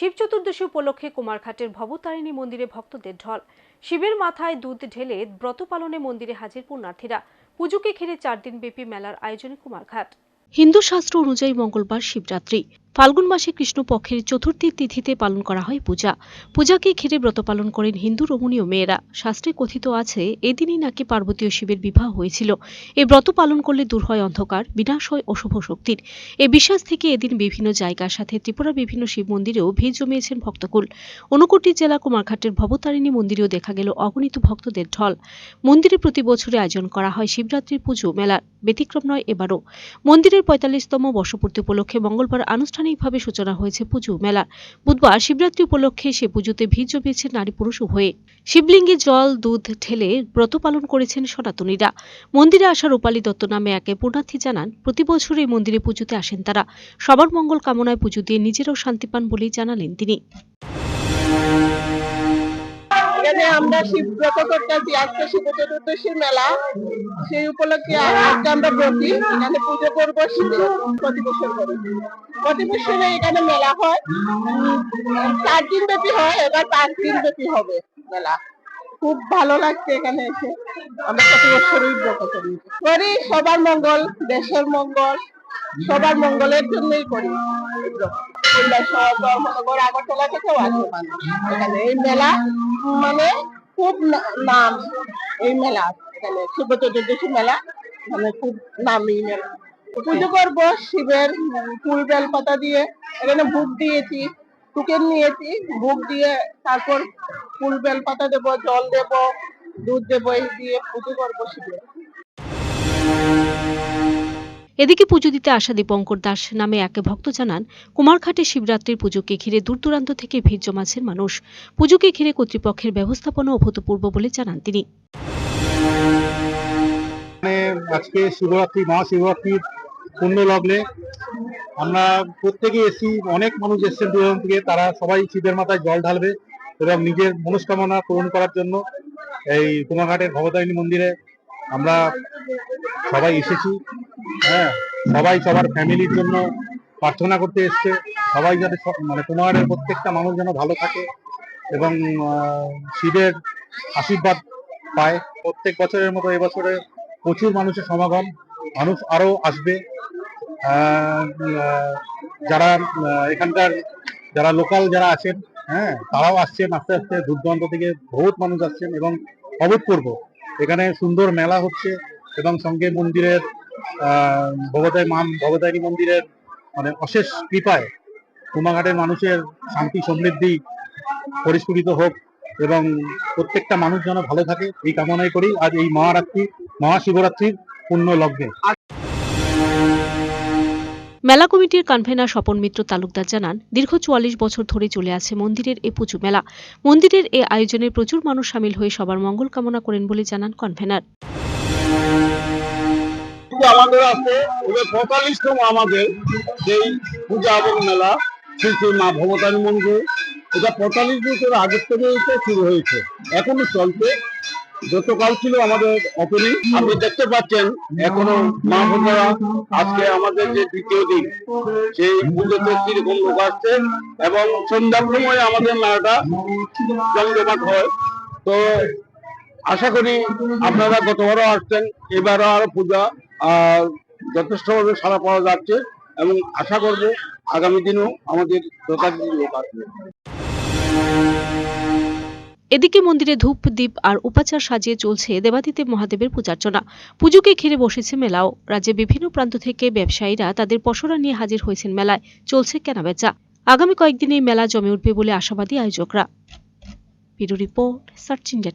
শিব চতুর্দশী উপলক্ষে কুমারঘাটের ভবতারিণী মন্দিরে ভক্তদের ঢল। শিবের মাথায় দুধ ঢেলে ব্রত পালনে মন্দিরে হাজির পুণ্যার্থীরা। পুজোকে ঘিরে চার দিন ব্যাপী মেলার আয়োজনে কুমারঘাট। হিন্দু শাস্ত্র অনুযায়ী মঙ্গলবার শিবরাত্রি। ফাল্গুন মাসে কৃষ্ণপক্ষের চতুর্থী তিথিতে পালন করা হয় পূজা। পূজাকে ঘিরে ব্রত পালন করেন হিন্দু, রমণীয় মেয়েরা। শাস্ত্রে কথিত আছে, এদিনই নাকি পার্বতীয় শিবের বিবাহ হয়েছিল। এই ব্রত পালন করলে দূর হয় অন্ধকার, বিনাশ হয় অশুভ শক্তির। এই বিশ্বাস থেকে এদিন বিভিন্ন জায়গার সাথে ত্রিপুরা বিভিন্ন শিব মন্দিরেও ভিড় জমিয়েছেন ভক্তকুল। ঊনকোটি জেলা কুমারঘাটের ভবতারিণী মন্দিরেও দেখা গেল অগণিত ভক্তদের ঢল। মন্দিরে প্রতি বছরে আয়োজন করা হয় শিবরাত্রির পুজো মেলার। ব্যতিক্রম নয় এবারও। মন্দিরের পঁয়তাল্লিশতম বর্ষপূর্তি উপলক্ষে মঙ্গলবার আনুষ্ঠানিকভাবে সূচনা হয়েছে পুজো মেলা। বুধবার শিবরাত্রি উপলক্ষে সে পুজোতে ভিড় জমিয়েছে নারী পুরুষ উভয়ে। শিবলিঙ্গে জল, দুধ ঢেলে ব্রত পালন করেছেন সনাতনীরা। মন্দিরে আসা রূপালী দত্ত নামে একে পুণ্যার্থী জানান, প্রতি বছর এই মন্দিরে পুজোতে আসেন তারা। সবার মঙ্গল কামনায় পুজো দিয়ে নিজেরাও শান্তি পান বলেই জানালেন তিনি। এখানে আমরা শিব ব্রত করতেছি আজকে শিব চতুর্দশীর মেলা। সেই উপলক্ষে আজকে আমরা ব্রতী এখানে পুজো করব প্রতি বছর করি। প্রতি বছরে এখানে মেলা হয়। চার দিন ব্যাপী হয়, এবার পাঁচ দিন ব্যাপী হবে মেলা। খুব ভালো লাগছে এখানে এসে। আমরা প্রতি বছরই ব্রত করি। করি, সবার মঙ্গল, দেশের মঙ্গল, সবার মঙ্গলের জন্যই করি মানে খুব নাম। এই মেলা, এখানে মেলা মানে খুব মেলা। পুজো করব শিবের ফুল বেল পাতা দিয়ে। এখানে ভোগ দিয়েছি টুকেন নিয়েছি, ভোগ দিয়ে তারপর ফুল বেল পাতা দেবো, জল দেবো, দুধ দেবো, এই দিয়ে পুজো করব শিবের। এদিকে পুজো দিতে আসা দীপঙ্কর দাস নামে এক ভক্ত জানান, কুমারঘাটে শিবরাত্রির পুজোকে ঘিরে দূর দূরান্ত থেকে ভিড় জমাচ্ছেন মানুষ। পুজোকে ঘিরে কর্তৃপক্ষের ব্যবস্থাপনা অভূতপূর্ব বলে জানান তিনি। মানে আজকে শিবরাত্রি, মহাশিবরাত্রির পূর্ণ লগ্নে আমরা প্রত্যেকে এসি অনেক মানুষ এসছেন দূর থেকে, তারা সবাই শিবের মাথায় জল ঢালবে এবং নিজের মনস্কামনা পূরণ করার জন্য এই কুমারঘাটের ভবতারিণী মন্দিরে আমরা সবাই এসেছি। হ্যাঁ সবাই সবার ফ্যামিলির জন্য প্রার্থনা করতে এসছে। সবাই যাতে মানে কুমারের প্রত্যেকটা মানুষ যেন ভালো থাকে এবং শিবের আশীর্বাদ পায়। প্রত্যেক বছরের মতো এবছরে প্রচুর মানুষের সমাগম, মানুষ আরও আসবে। যারা এখানকার যারা লোকাল যারা আছেন হ্যাঁ তারাও আসছেন। আস্তে আস্তে দূর দূরান্ত থেকে বহুত মানুষ আসছেন এবং অভূতপূর্ব। এখানে সুন্দর মেলা হচ্ছে এবং সঙ্গে মন্দিরের, আহ মাম ভগবতারিণী মন্দিরের মানে অশেষ কৃপায় কুমাঘাটের মানুষের শান্তি সমৃদ্ধি পরিস্ফুটিত হোক এবং প্রত্যেকটা মানুষ যেন ভালো থাকে, এই কামনাই করি। আজ এই মহারাত্রি, মহাশিবরাত্রির পূর্ণ লগ্নে। মেলা কমিটির কনভেনার স্বপন মিত্র তালুকদার জানান, দীর্ঘ চুয়াল্লিশ বছর ধরে চলে আছে মন্দিরের এই পুজো মেলা। মন্দিরের এই আয়োজনে প্রচুর মানুষ সামিল হয়ে সবার মঙ্গল কামনা করেন বলে জানান কনভেনার আমাদের আছে পঁয়তাল্লিশতম আমাদের যেই পূজা এবং মেলা, শ্রী মা ভবতারী মন্দির। এটা পঁয়তাল্লিশ বছর আগের থেকে শুরু হয়েছে, এখনও চলছে। গতকাল ছিল আমাদের ওপেনিং আপনি দেখতে পাচ্ছেন, এখনও মা বোনেরা আজকে আমাদের যে দ্বিতীয় দিন, সেই পুজোতে কীরকম লোক আসছে এবং সন্ধ্যার সময় আমাদের মেলাটা জমজমাট হয়। তো আশা করি আপনারা গতবারও আসছেন, এবারও আরও পূজা যথেষ্টভাবে সারা পাওয়া যাচ্ছে এবং আশা করব আগামী দিনেও আমাদের যথাযথ লোক আসবে। এদিকে মন্দিরে ধূপ দ্বীপ আর উপাচার সাজিয়ে চলছে দেবাদিদেব মহাদেবের পূজার্চনা। পুজোকে ঘিরে বসেছে মেলাও। রাজ্যে বিভিন্ন প্রান্ত থেকে ব্যবসায়ীরা তাদের পসরা নিয়ে হাজির হয়েছেন মেলায়। চলছে কেনাবেচা। আগামী কয়েকদিন মেলা জমে উঠবে বলে আশাবাদী আয়োজকরা। Report, search India